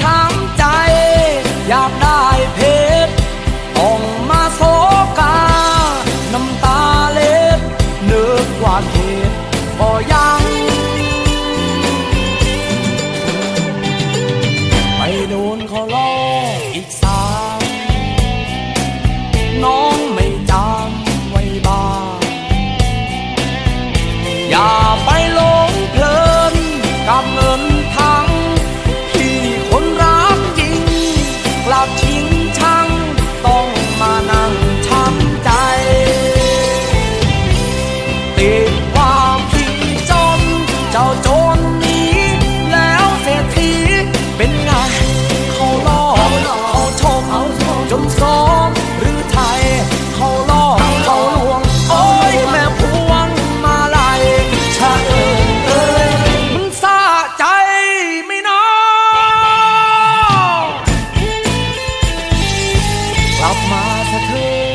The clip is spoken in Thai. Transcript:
ช้ำใจ จ้าโจรหนี้แล้วเศรษฐีเป็นไงเขาล่อเขาชกจนซ้อมหรือไทยเขาล่อเขาลวงโอ้ยแม่พวงมาลัยชาเอิงเอ้ยมันซาใจไม่น้อกลับมาสะเทือ